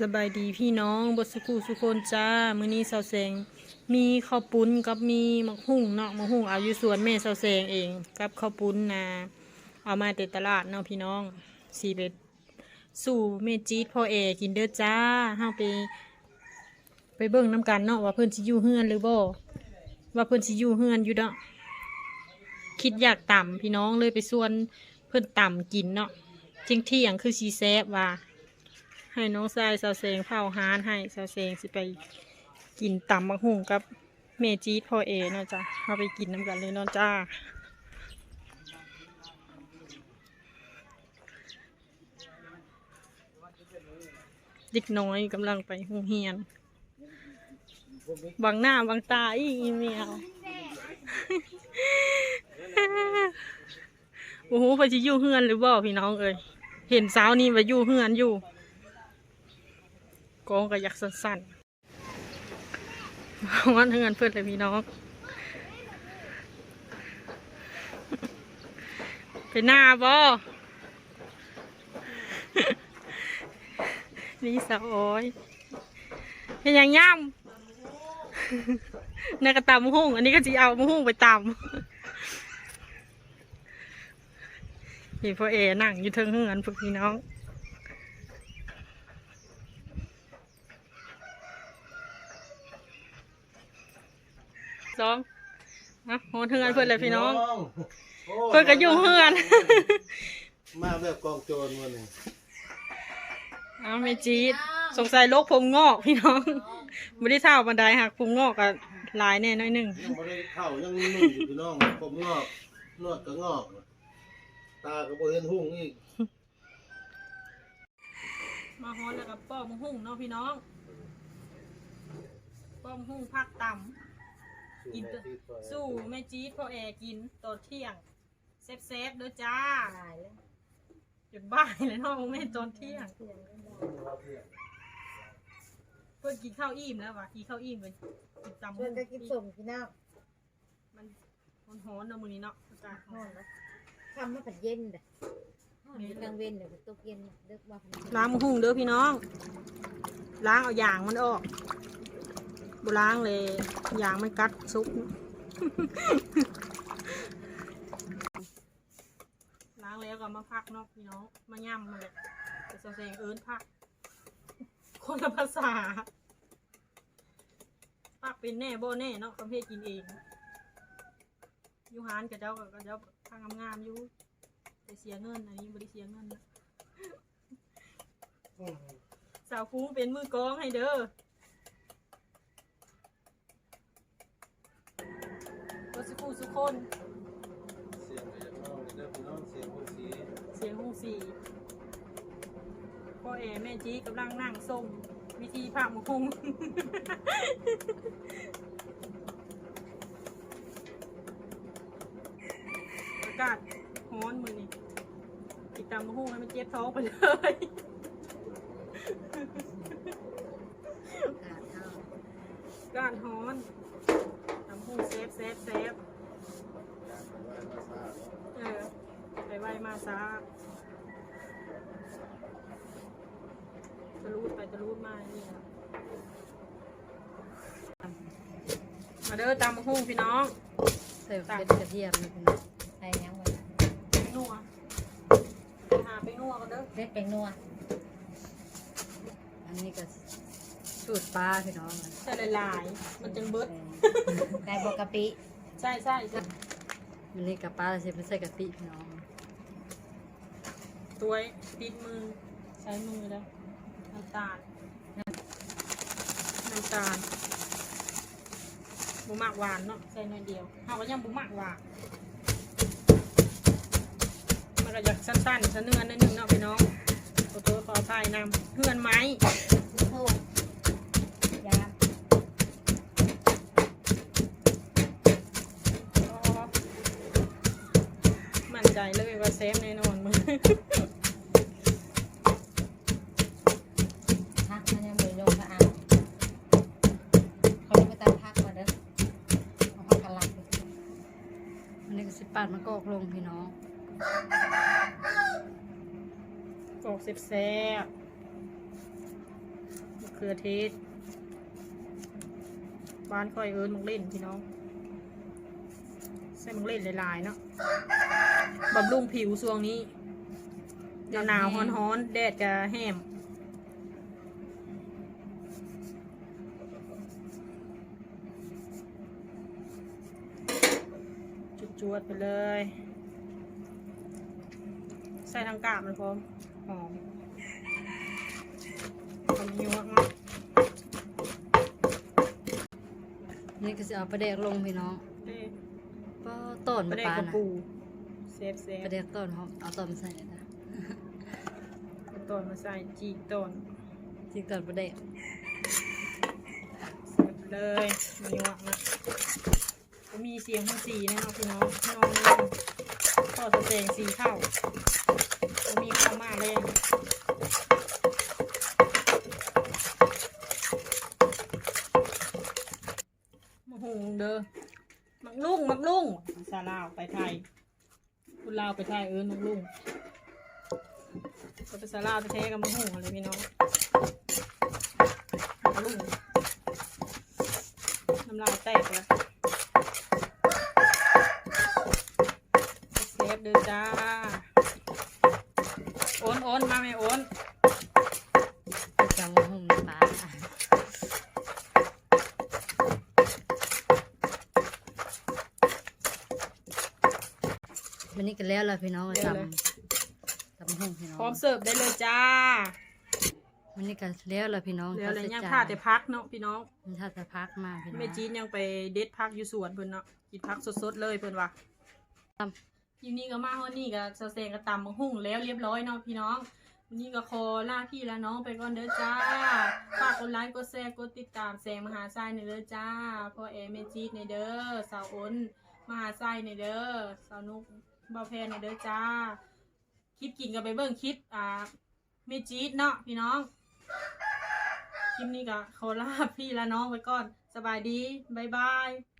สบายดีพี่น้องบสุขุสุคนจ้า มื้อนี้สาแสง มีข้าวปุ้นกับมีมะฮุ่งเนาะมะฮุ่งเอาอยู่สวนแม่เสาแสงเอง กับข้าวปุ้นนะเอามาแต่ตลาดเนาะพี่น้องสีไปสู่เมจีดพ่อเอกินเด้อจ้าเฮาไป ไปเบิ่งน้ำกันเนาะว่าเพิ่อนสิอยู่เฮือนหรือบ่ว่าเพิ่อนสิอยู่เฮือนอยู่เนาะคิดอยากต่ำพี่น้องเลยไปส่วนเพิ่อนต่ำกินเนาะเที่ยงเที่ยงคือสีแซบว่า ให้น้องทรายสาวเซงเผาฮานให้สาวเซงสิไปกินตำมะฮุ่งกับเมจีพ่อเอเนาะจ้ะเอาไปกินน้ำกันเลยเนาะจ้าเด็กน้อยกำลังไปโรงเรียนบังหน้าบังตาอีกอีเมียวโอ้โหไปจะยู่เฮือนหรือบ่พี่น้องเอ้ยเห็นสาวนี่ว่ายู่เฮือนอยู่ กองก็อยากสั้นๆวันเฮือนเพื่อนเลยพี่น้องไปหน้าบ่นี่สาวอ้อยเป็นอย่างย่ำในกระตำหุ่งอันนี้ก็จะเอามหุ่งไปตำเห็นพ่อเอนั่งอยู่เทิงเฮือนพวกพี่น้อง สองนะโหเฮือนเพื่อนเลยพี่น้องโอ้เพื่อนก็อยู่เฮือน มาแบบกองโจรวันนี้เอาเมจีดสงสัยโรคผมงอกพี่น้องไม่ได้เท่าบันไดหักผมงอกกับลายแน่น้อยหนึ่งยังไม่ได้เข้ายังนุ่มอยู่พี่น้องผมงอกนวดก็งอก ตาก็บ่เห็นหุ่งอีกมาฮอนแล้วกับป้อมหุ่งเนาะพี่น้อง ป้อมหุ่งพักต่ำ กินสู้แม่จี๊ดพ่อแอร์กินตอนเที่ยงเซฟเซฟๆเด้อจ้าจนบ่ายเลยเนาะแม่ตอนเที่ยงเพื่อนกินข้าวอิ่มแล้วว่ะกินข้าวอิ่มเลยกินตำชวนกันกินสมกินน้มันมันฮ้อนเนาะมื้อนี้เนาะอากาศำฮ้ห้ออนนแล้วทำมาผัดเย็นเด้อมีกลางเว้นเดี๋ยวตกเย็นเลิกว่าพันล้างมะฮุ่งเด้อพี่น้อง ล้างเอาอย่างมันออก บล้างเลยอย่างมันกัดซุก ล้างแล้วก็มาพักเนาะพี่น้อง มาย่ำมาเลยแต่เสียงเอิญพัก คนละภาษาปักเป็นแน่โบแน่เนาะคำเพศกินเองอยูฮานกับเจ้ากับเจ้าทางงามๆอยู่แต่เสียเงินอันนี้บริเสียเงินนะสาวฟุ้งเป็นมือกลองให้เด้อรถสุขุสุ คนเสียงก็ยังนอกเด้อพี่น้องเสียงผู้สีเสียงหงสีพ่อเอแม่จีกำลังนั่งส้มวิธีผ่าหมูคุงอากาศร้อนมือนี่ติดตามมะฮุ่งให้มันเจ็บท้องไปเลยขาดเอาก้านฮ้อนตำหูเซฟเซฟเซฟ เออไปไหวมาซาตะลูดไปตะลูดมานี่นะมาเด้อตำหูพี่น้องใส่เป็นกระเทียมนี่คุณใส่ยังไงนัวหาไปนัวกันเด้อเล็ดเป็นนัวอันนี้ก็สูตรปลาพี่น้องใส่หลายๆมันจังเบิดไก่บอกกะปิใช่ใช่ใช่ มันนี่กับปลาเราใช้เป็นใส่กะปิพี่น้องตัวติดมือใช้มือแล้วน้ำตาลน้ำตาลบุมากหวานเนาะใส่หน่อยเดียวเอาก็ยังบุมากหวานมันก็อยากสั้นๆสะเนื้อนิดนึงเนาะพี่น้องตัวตัวขอพายนำเพื่อนไม้ ใจเลยว่าเซฟแน่นอนมึงพักมันยังไม่ลงสะอาดเขาไปตัดพักมาเด้อเอาพักกะหลักอันนี้ก็สิบบาทมันก็ออกลงพี่น้องกรอกเซฟแซ่บขือเทศบ้านค่อยเอิญมังเล่นพี่น้องใส่มังเล่นหลายๆเนาะ บำรุงผิวช่วงนี้หนาวหนาวๆฮ้อนๆแดดจะแห้มจุดจวดๆไปเลย ใส่ทางกาบมันพร้อมหอมหอมยั่วมากนี่ก็จะเอาปลาแดกลงพี่น้องเด้ก็ต้นประมาเด็กปลากระนะปูเซ ฟเซฟปลาแดกต้นหอมเอาต้นมาใส่เลยนะเอาต้นมาใส่จีกต้นจริงต้นปลาแดกเซฟเลยมายั่วนะก็มีเสียงทั้งสีนะครับพี่น้องน้องนี่ทอดสเต็งสีเข้าก็มีข้าวมาแรงมาหุงเด้อมักลุ่งมักลุ่งภาษาลาวไปไทย คุณลาวไปไทยเออลุงลุงก็ไปซาลาวไปแท้กับมักหุงอะไรพี่น้องลุงน้ำลายแตกแล้วเซฟเด้อจ้าโอนโอนมาไหมโอน จะมาหุ่มปลา วันนี้ก็แล้วล่ะพี่น้องทำทำหุ่มพี่น้องพร้อมเสิร์ฟได้เลยจ้าวันนี้ก็แล้วล่ะพี่น้องเดี๋ยวเลยข้ยังใส่พาจนแต่พักเนาะพี่น้องมันถ้าจะพักมากพี่น้องแม่จีนยังไปเด็ดพักอยู่สวนเพิ่นเนาะกินพักสดๆเลยเพิ่นว่าตคลิปนี้ก็มาเฮานี่ก็เซาเซงก็ตำบักหุ่งแล้วเรียบร้อยเนาะพี่น้องวันนี้ก็ขอลาพี่และน้องไปก่อนเด้อจ้า ฝากกดไลค์กดแชร์กดติดตามแสงมหาไส้ในอยเด้อจ้า พ่อเอแม่จีดในอยเด้อสาวอ้น มหาไส้ในอยเด้อสาวนุก บาแพนในยเด้อจ้า คลิปกินกับไปเบิ่งคลิปอ่าเม่จีดเนาะพี่น้อง คลิปนี้ก็ขอลาพี่และน้องไปก่อน สบายดี บ๊ายบาย